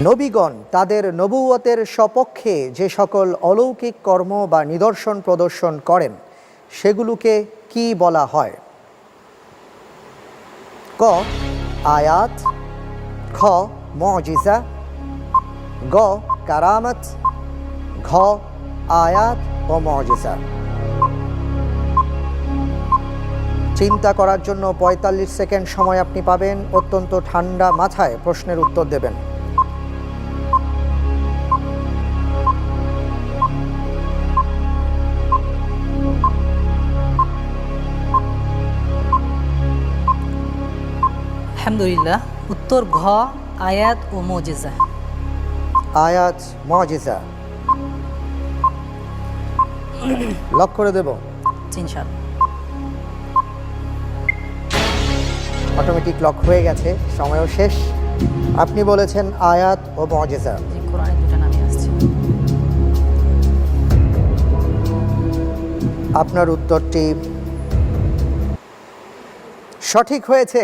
নবীগণ তাদের নবুয়তের সপক্ষে যে সকল অলৌকিক কর্ম বা নিদর্শন প্রদর্শন করেন, সেগুলোকে কি বলা হয়? ক, আয়াত, খ, মজিজা, গ, কারামত, ঘ, আয়াত ও মজিজা। চিন্তা করার জন্য ৪৫ সেকেন্ড সময় আপনি পাবেন। অত্যন্ত ঠান্ডা মাথায় প্রশ্নের উত্তর দেবেন। আলহামদুলিল্লাহ উত্তর ঘ আয়াত ও মোজেজা। আয়াত মজিজা। লক করে দেব। চিনশাল অটোমেটিক লক হয়ে গেছে সময়ও শেষ। আপনি বলেছেন আয়াত ও মজেজা। কোরআনে দুটো নামই আসছে। আপনার উত্তরটি সঠিক হয়েছে।